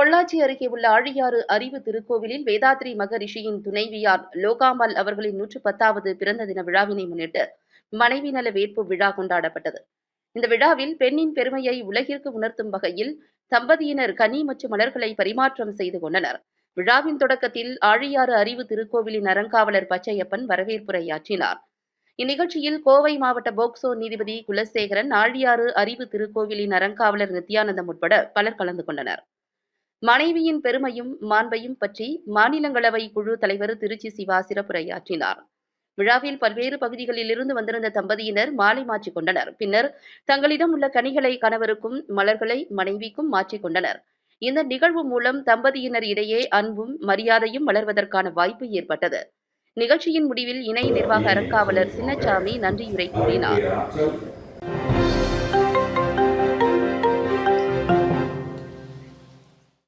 பொள்ளாச்சி அருகே உள்ள ஆழியாறு அறிவு திருக்கோவிலில் வேதாத்ரி மகரிஷியின் துணைவியார் லோகாம்பாள் அவர்களின் நூற்று பத்தாவது பிறந்த தின விழாவினை முன்னிட்டு மனைவி நல வேட்பு விழா கொண்டாடப்பட்டது. இந்த விழாவில் பெண்ணின் பெருமையை உலகிற்கு உணர்த்தும் வகையில் தம்பதியினர் கனி மற்றும் மலர்களை பரிமாற்றம் செய்து கொண்டனர். விழாவின் தொடக்கத்தில் ஆழியாறு அறிவு திருக்கோவிலின் அறங்காவலர் பச்சையப்பன் வரவேற்புரையாற்றினார். இந்நிகழ்ச்சியில் கோவை மாவட்ட போக்சோ நீதிபதி குலசேகரன் ஆழியாறு அறிவு திருக்கோவிலின் அறங்காவலர் நித்யானந்தம் உட்பட பலர் கலந்து கொண்டனர். மனைவியின் பெருமையும் மாண்பையும் பற்றி மாநிலங்களவை குழு தலைவர் திருச்சி சிவா சிறப்புரையாற்றினார். விழாவில் பல்வேறு பகுதிகளில் இருந்து வந்திருந்த தம்பதியினர் மாலை மாற்றிக் கொண்டனர். பின்னர் தங்களிடம் உள்ள கனிகளை கணவருக்கும் மலர்களை மனைவிக்கும் மாற்றிக் கொண்டனர். இந்த நிகழ்வு மூலம் தம்பதியினர் இடையே அன்பும் மரியாதையும் வளர்வதற்கான வாய்ப்பு ஏற்பட்டது. நிகழ்ச்சியின் முடிவில் இணை நிர்வாக அறங்காவலர் சின்னச்சாமி நன்றியுரை கூறினார்.